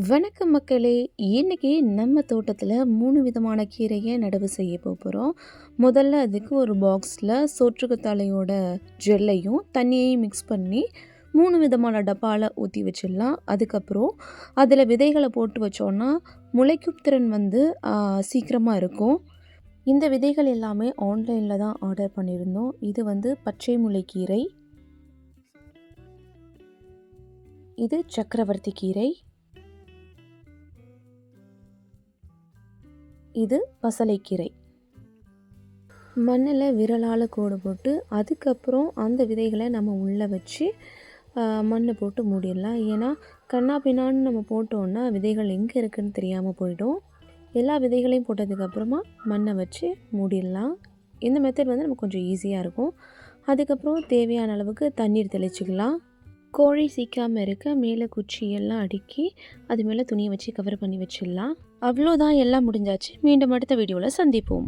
வணக்கம் மக்களே. இன்றைக்கி நம்ம தோட்டத்தில் மூணு விதமான கீரையை நடவு செய்ய போகிறோம் முதல்ல அதுக்கு ஒரு பாக்ஸில் சோற்றுக்கத்தாழையோட ஜெல்லையும் தண்ணியையும் மிக்ஸ் பண்ணி மூணு விதமான டப்பாவில் ஊற்றி வச்சிடலாம். அதுக்கப்புறம் அதில் விதைகளை போட்டு வச்சோன்னா முளைக்கும் திறன் வந்து சீக்கிரமாக இருக்கும். இந்த விதைகள் எல்லாமே ஆன்லைனில் தான் ஆர்டர் பண்ணியிருந்தோம். இது வந்து பச்சை முளைக்கீரை இது சக்கரவர்த்தி கீரை. இது பசலைக்கீரை. மண்ணில் விரலால் கோடு போட்டு அதுக்கப்புறம் அந்த விதைகளை நம்ம உள்ளே வச்சு மண் போட்டு மூடிடலாம். ஏன்னா கண்ணா பின்னான்னு நம்ம போட்டோன்னா விதைகள் எங்கே இருக்குதுன்னு தெரியாமல் போயிடும். எல்லா விதைகளையும் போட்டதுக்கப்புறமா மண்ணை வச்சு மூடிடலாம். இந்த மெத்தட் வந்து நமக்கு கொஞ்சம் ஈஸியாக இருக்கும். அதுக்கப்புறம் தேவையான அளவுக்கு தண்ணீர் தெளிச்சிக்கலாம். கோழி சீக்காமல் இருக்க மேலே குச்சி எல்லாம் அடுக்கி அது மேலே துணியை வச்சு கவர் பண்ணி வச்சிடலாம். அவ்வளோதான் எல்லாம் முடிஞ்சாச்சு. மீண்டும் அடுத்த வீடியோவில் சந்திப்போம்.